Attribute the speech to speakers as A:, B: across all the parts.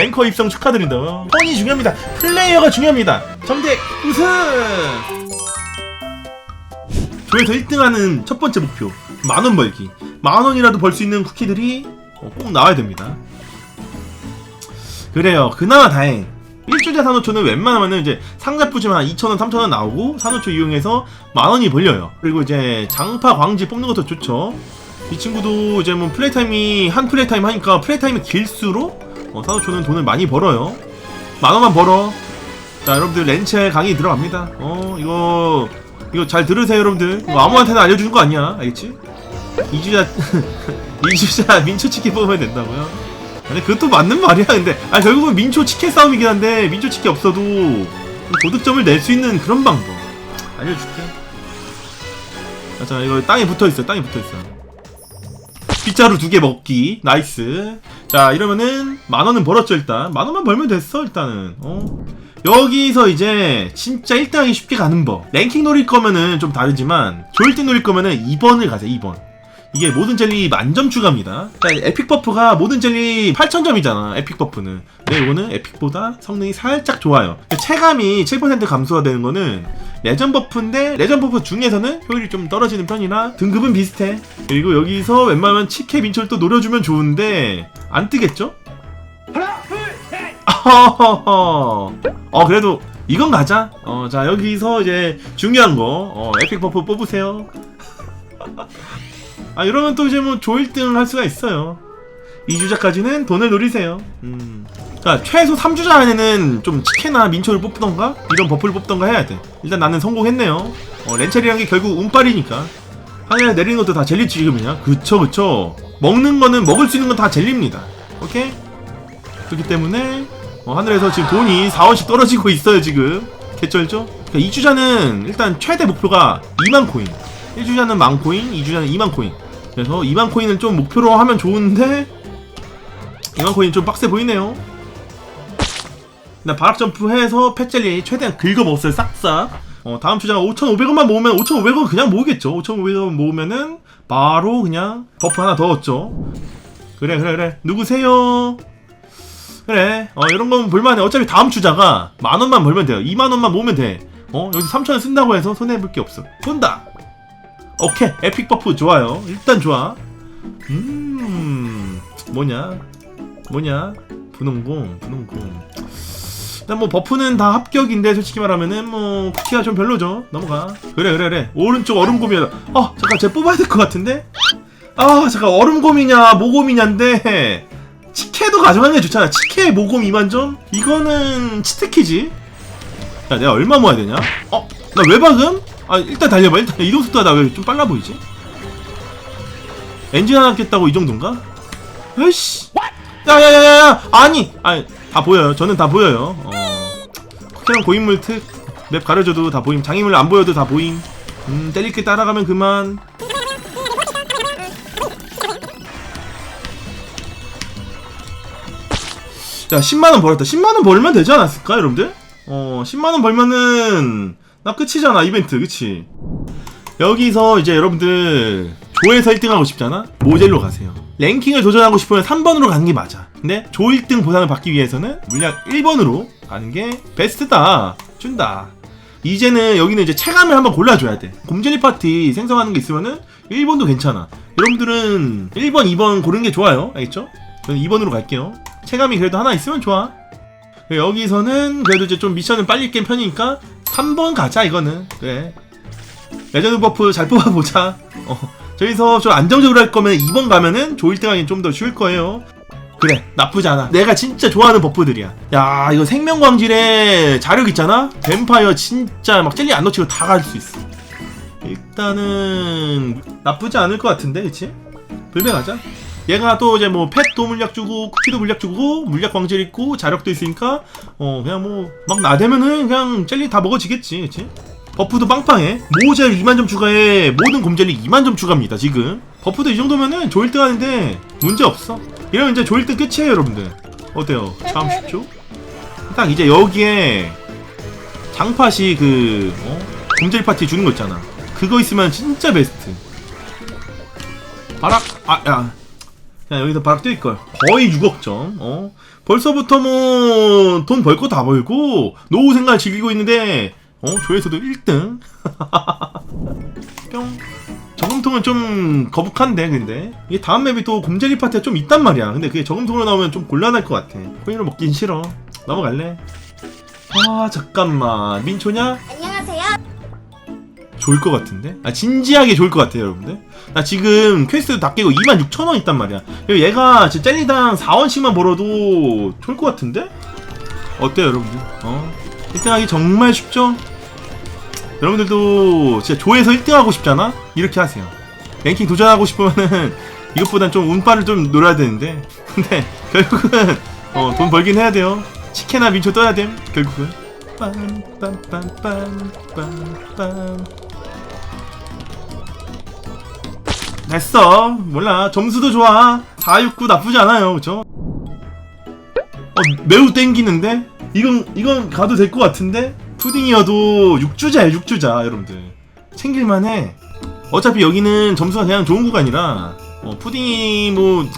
A: 랭커 입성 축하드린다. 폰이 중요합니다. 플레이어가 중요합니다. 정대 우승! 조에서 1등하는 첫 번째 목표 만원 벌기. 만원이라도 벌 수 있는 쿠키들이 어, 꼭 나와야 됩니다. 그래요. 그나마 다행. 일주제 산호초는 웬만하면은 이제 상자 부지만 2,000원, 3,000원 나오고 산호초 이용해서 만원이 벌려요. 그리고 이제 장파 광지 뽑는 것도 좋죠. 이 친구도 이제 뭐 플레이 타임이 한 플레이 타임 하니까 플레이 타임이 길수록 어, 산호초는 돈을 많이 벌어요. 만원만 벌어. 자, 여러분들 렌첼 강의 들어갑니다. 어, 이거 이거 잘 들으세요, 여러분들. 이거 아무한테나 알려주는 거 아니야, 알겠지? 이주자 이주자 민초 치킨 뽑으면 된다고요? 근데 그것도 맞는 말이야 근데 아 결국은 민초 치킨 싸움이긴 한데 민초 치킨 없어도 고득점을 낼 수 있는 그런 방법 알려줄게 자, 자 이거 땅에 붙어있어 땅에 붙어있어 빗자루 두 개 먹기. 나이스. 자 이러면은 만원은 벌었죠 일단. 만원만 벌면 됐어 일단은. 어? 여기서 이제 진짜 1등하기 쉽게 가는 법. 랭킹 노릴 거면은 좀 다르지만 조일등 노릴 거면은 2번을 가세요 2번 이게 모든 젤리 만점 추가입니다. 자, 에픽 버프가 모든 젤리 8,000점이잖아. 에픽 버프는. 근데 이거는 에픽보다 성능이 살짝 좋아요. 체감이 7% 감소가 되는 거는 레전 버프인데 레전 버프 중에서는 효율이 좀 떨어지는 편이라 등급은 비슷해. 그리고 여기서 웬만하면 치케 민철도 노려주면 좋은데 안 뜨겠죠? 어허허. 어 그래도 이건 가자. 어 자 여기서 이제 중요한 거 어, 에픽 버프 뽑으세요. 아 이러면 또 이제 뭐 조일등 할 수가 있어요. 2주자까지는 돈을 노리세요. 음. 자 최소 3주자 안에는 좀 치케나 민초를 뽑던가 이런 버프를 뽑던가 해야 돼. 일단 나는 성공했네요. 어, 렌첼이란 게 결국 운빨이니까. 하늘에 내리는 것도 다 젤리 지금이냐 그쵸 그쵸. 먹는 거는 먹을 수 있는 건 다 젤리입니다. 오케이? 그렇기 때문에 어, 하늘에서 지금 돈이 4원씩 떨어지고 있어요 지금. 개쩔죠? 그러니까 2주자는 일단 최대 목표가 2만 코인. 1주자는 만 코인, 2주자는 2만 코인. 그래서 2만 코인을 좀 목표로 하면 좋은데 2만 코인 좀 빡세 보이네요. 나 바락 점프해서 펫젤리 최대한 긁어 먹었어요 싹싹. 어 다음 주자가 5,500원만 모으면 5,500원 그냥 모으겠죠. 5,500원 모으면은 바로 그냥 버프 하나 더 얻죠. 그래 그래 그래 누구세요? 그래 어 이런 건 볼만해. 어차피 다음 주자가 만 원만 벌면 돼요. 2만 원만 모으면 돼. 어 여기 3천 원 쓴다고 해서 손해 볼 게 없어. 쏜다. 오케이. 에픽 버프 좋아요. 일단 좋아. 음 뭐냐? 뭐냐? 분홍공 분홍공 일단 뭐 버프는 다 합격인데 솔직히 말하면은 뭐 쿠키가 좀 별로죠. 넘어가. 그래 그래 그래. 오른쪽 얼음곰이야. 아 잠깐 쟤 뽑아야 될 것 같은데? 아 잠깐 얼음곰이냐 모곰이냐인데 치케도 가져가는 게 좋잖아. 치케 모곰 2만점? 이거는 치트키지. 야 내가 얼마 모아야 되냐? 어? 나 왜 박음? 아 일단 달려봐. 일단 이동 속도가 나 왜 좀 빨라 보이지? 엔진 하나 꼈다고 이 정도인가? 에이씨. 야야야야야. 아니 아니 다 보여요. 저는 다 보여요. 어. 쿠키랑 고인물 특맵 가려줘도 다 보임. 장애물 안 보여도 다 보임. 음 때릴 게 따라가면 그만. 야 10만원 벌었다. 10만원 벌면 되지 않았을까 여러분들? 어 10만원 벌면은 나 끝이잖아 이벤트 그치? 여기서 이제 여러분들 조에서 1등하고 싶잖아? 모젤로 가세요. 랭킹을 도전하고 싶으면 3번으로 가는 게 맞아. 근데 조 1등 보상을 받기 위해서는 물약 1번으로 가는 게 베스트다. 준다. 이제는 여기는 이제 체감을 한번 골라줘야 돼. 곰젤리 파티 생성하는 게 있으면은 1번도 괜찮아. 여러분들은 1번 2번 고르는 게 좋아요. 알겠죠? 저는 2번으로 갈게요. 체감이 그래도 하나 있으면 좋아. 여기서는 그래도 이제 좀 미션을 빨리 깬 편이니까 3번 가자 이거는. 그래. 레전드 버프 잘 뽑아보자. 어, 저기서 좀 안정적으로 할 거면 2번 가면은 조 1등 하긴 좀 더 쉬울 거예요. 그래 나쁘지 않아. 내가 진짜 좋아하는 버프들이야. 야 이거 생명광질에 자력 있잖아? 뱀파이어 진짜 막 젤리 안 놓치고 다 갈 수 있어. 일단은 나쁘지 않을 것 같은데 그치? 불배 가자 얘가 또 이제 뭐 펫도 물약 주고 쿠키도 물약 주고 물약 광질 있고 자력도 있으니까 어 그냥 뭐 막 나대면은 그냥 젤리 다 먹어지겠지 그치? 버프도 빵빵해. 모젤 2만점 추가에 모든 곰젤리 2만점 추가입니다 지금. 버프도 이 정도면은 조일등 하는데 문제 없어. 이러면 이제 조일등 끝이에요 여러분들. 어때요? 참 쉽죠? 딱 이제 여기에 장팟이 그 어? 곰젤리 파티 주는 거 있잖아. 그거 있으면 진짜 베스트. 바락 아야 야 여기서 바로 뛸걸 거의 6억 점 어? 벌써부터 뭐 돈 벌 거 다 벌고 노후 생활 즐기고 있는데 어? 조회수도 1등 뿅 저금통은 좀 거북한데 근데 이게 다음 맵이 또 곰젤리 파티가 좀 있단 말이야 근데 그게 저금통으로 나오면 좀 곤란할 것 같아 코인을 먹긴 싫어 넘어갈래? 아 잠깐만 민초냐?
B: 안녕하세요.
A: 좋을 것 같은데? 아 진지하게 좋을 것 같아요 여러분들 나 지금 퀘스트 다 깨고 26,000원 있단 말이야 그리고 얘가 진짜 젤리당 4원씩만 벌어도 좋을 것 같은데? 어때요 여러분들? 어? 1등하기 정말 쉽죠? 여러분들도 진짜 조에서 1등하고 싶잖아? 이렇게 하세요 랭킹 도전하고 싶으면은 이것보단 좀 운빨을 좀 노려야 되는데 근데 결국은 어, 돈 벌긴 해야 돼요 치킨이나 민초 떠야 됨 결국은 빰빰빰빰빰빰 됐어 몰라 점수도 좋아 469 나쁘지 않아요 그쵸? 어 매우 땡기는데? 이건 이건 가도 될 것 같은데? 푸딩이어도 6주자야 6주자 여러분들 챙길만해 어차피 여기는 점수가 그냥 좋은 구간이라 어, 푸딩이 뭐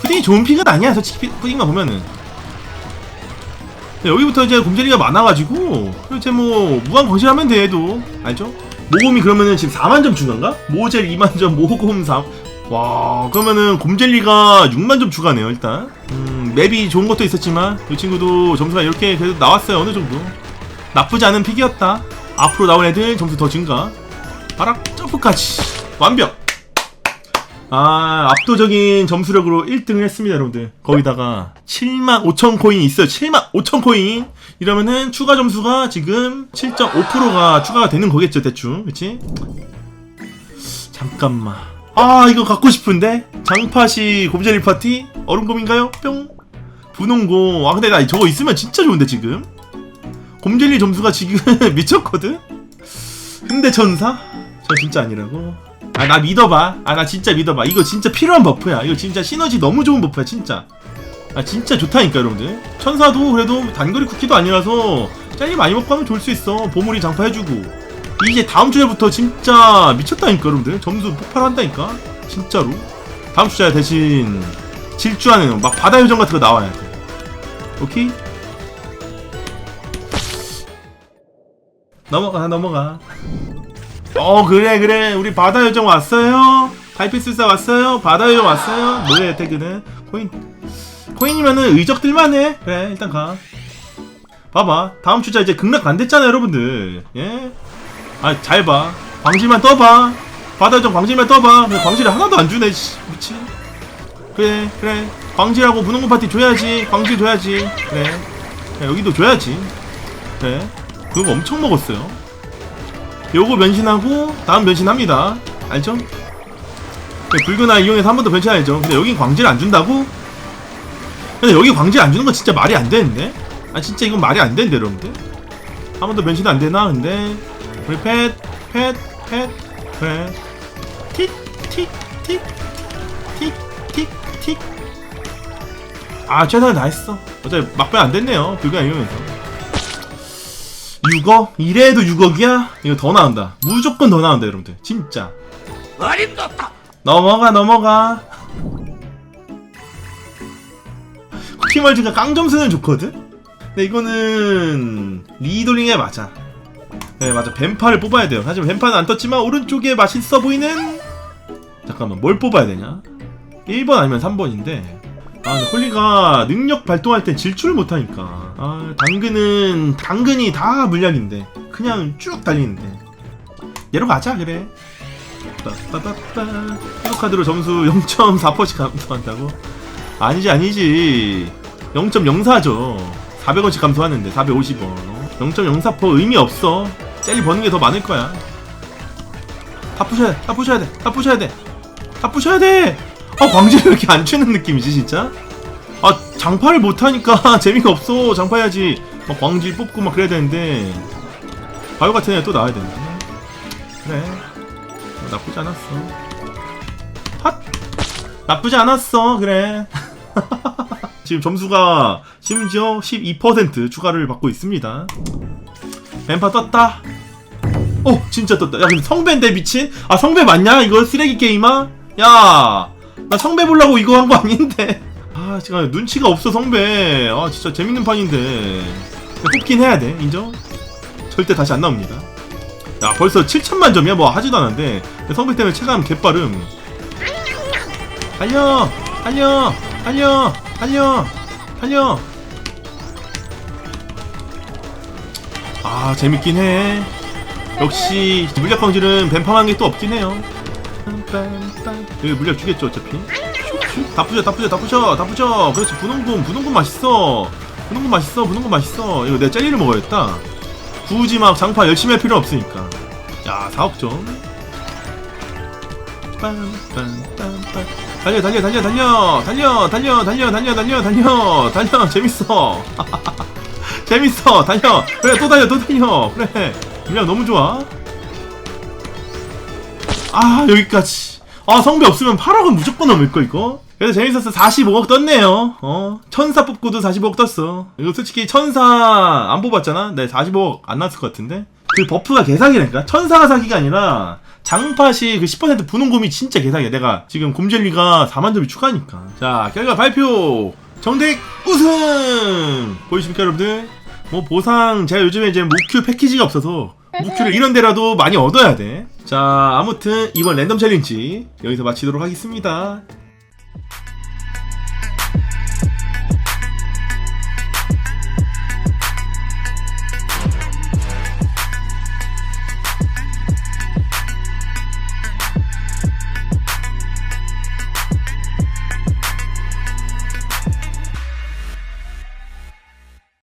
A: 푸딩이 좋은 픽은 아니야 솔직히 피- 푸딩만 보면은 네, 여기부터 이제 곰젤리가 많아가지고 이제 뭐 무한 광실하면 돼도 알죠? 모곰이 그러면은 지금 4만 점 추가인가? 모젤 2만 점, 모곰 3. 와 그러면은 곰젤리가 6만 점 추가네요 일단. 음 맵이 좋은 것도 있었지만 이 친구도 점수가 이렇게 그래도 나왔어요 어느 정도. 나쁘지 않은 픽이었다. 앞으로 나온 애들 점수 더 증가. 바락 점프까지 완벽. 아 압도적인 점수력으로 1등을 했습니다 여러분들. 거기다가 7만 5천 코인이 있어요. 7만 5천 코인. 이러면은 추가 점수가 지금 7.5%가 추가가 되는 거겠죠 대충. 그치? 잠깐만. 아 이거 갖고 싶은데? 장파시 곰젤리 파티? 얼음곰인가요? 뿅. 분홍고. 아 근데 나 저거 있으면 진짜 좋은데 지금? 곰젤리 점수가 지금 미쳤거든? 근데 천사? 저 진짜 아니라고 아 나 믿어봐. 아 나 진짜 믿어봐. 이거 진짜 필요한 버프야. 이거 진짜 시너지 너무 좋은 버프야 진짜. 아 진짜 좋다니까 여러분들. 천사도 그래도 단거리 쿠키도 아니라서 짤리 많이 먹고 하면 좋을 수 있어. 보물이 장파해주고. 이제 다음 주에부터 진짜 미쳤다니까 여러분들. 점수 폭발한다니까 진짜로. 다음 주에 대신 질주하는 막 바다 요정 같은 거 나와야 돼. 오케이? 넘어가 넘어가 어 그래 그래. 우리 바다 요정 왔어요? 타이피술사 왔어요? 바다 요정 왔어요? 뭐해 태그는 코인 코인이면은 의적 들만 해. 그래 일단 가. 봐봐. 다음 주자 이제 극락 안 됐잖아 여러분들. 예아 잘 봐. 광질만 떠봐. 바다 요정 광질만 떠봐. 근데 광질이 하나도 안 주네 씨. 미친 그래 그래. 광질하고 분홍고 파티 줘야지. 광질 줘야지. 그래. 그래, 여기도 줘야지. 그래. 그거 엄청 먹었어요 요거 변신하고 다음 변신합니다 알죠? 네, 붉은 아 이용해서 한 번 더 변신해야죠 근데 여긴 광질 안 준다고? 근데 여기 광질 안 주는 건 진짜 말이 안 되는데? 아 진짜 이건 말이 안 되는데 여러분들? 한 번 더 변신 안 되나 근데? 우리 펫, 펫, 펫, 그래 틱, 틱, 틱, 틱, 틱, 틱 아 최선을 다했어 어차피 막변 안 됐네요 아 이용해서 6억? 이래도 6억이야? 이거 더 나온다. 무조건 더 나온다, 여러분들. 진짜. 넘어가, 넘어가. 쿠키멀즈가 깡점수는 좋거든? 근데 이거는 리돌링에 맞아. 네, 맞아. 뱀파를 뽑아야 돼요. 하지만 뱀파는 안 떴지만 오른쪽에 맛있어 보이는 잠깐만, 뭘 뽑아야 되냐? 1번 아니면 3번인데 아, 근데 홀리가 능력 발동할 땐 질주를 못하니까. 아, 당근은, 당근이 다 물약인데. 그냥 쭉 달리는데. 얘로 가자, 그래. 빠빠빠빠. 히로카드로 점수 0.4%씩 감소한다고? 아니지, 아니지. 0.04죠. 400원씩 감소하는데, 450원. 0.04% 의미 없어. 젤리 버는 게 더 많을 거야. 다 부셔야 돼, 다 부셔야 돼, 다 부셔야 돼. 다 부셔야 돼! 아 광질 왜 이렇게 안 추는 느낌이지 진짜? 아 장파를 못하니까 재미가 없어. 장파 해야지. 막 광질 뽑고 막 그래야 되는데. 바요 같은 애 또 나와야 되는데. 그래. 뭐 나쁘지 않았어. 핫! 나쁘지 않았어. 그래. 지금 점수가 심지어 12% 추가를 받고 있습니다. 뱀파 떴다. 어 진짜 떴다. 야 근데 성배인데 미친? 아 성배 맞냐? 이거 쓰레기 게임아? 야나 성배 보려고 이거 한 거 아닌데 아 제가 눈치가 없어 성배. 아 진짜 재밌는 판인데. 뽑긴 해야 돼 인정? 절대 다시 안 나옵니다. 야 벌써 7천만 점이야? 뭐 하지도 않았는데. 성배 때문에 체감 개빠름. 달려! 달려! 달려! 달려! 달려! 아 재밌긴 해. 역시 물약 광질은 뱀팡한 게또 없긴 해요. 여기 물약 주겠죠 어차피 다 부셔 다 부셔 다 부셔 다 부셔. 그렇지. 분홍금 분홍금 맛있어. 분홍금 맛있어 분홍금 맛있어. 이거 내가 젤리를 먹어야겠다. 굳이 막 장파 열심히 할 필요 없으니까. 야 4억 점. 빰빰빰빰. 달려 달려 달려 달려. 달려 달려 달려 달려 달려 달려. 달려. 재밌어. 재밌어. 달려. 그래 또 달려 또 달려. 그래. 물량 너무 좋아. 아 여기까지. 아 성배 없으면 8억은 무조건 넘을 거 이거 그래서 재밌었어. 45억 떴네요. 어? 천사 뽑고도 45억 떴어. 이거 솔직히 천사 안 뽑았잖아? 네 45억 안 났을 것 같은데? 그 버프가 개사기라니까? 천사가 사기가 아니라 장팟이 그 10% 분홍곰이 진짜 개사기야. 내가 지금 곰젤리가 4만 점이 추가니까. 자 결과 발표! 정택 우승! 보이십니까 여러분들? 뭐 보상 제가 요즘에 이제 무큐 패키지가 없어서 무큐를 이런 데라도 많이 얻어야 돼. 자, 아무튼 이번 랜덤 챌린지 여기서 마치도록 하겠습니다.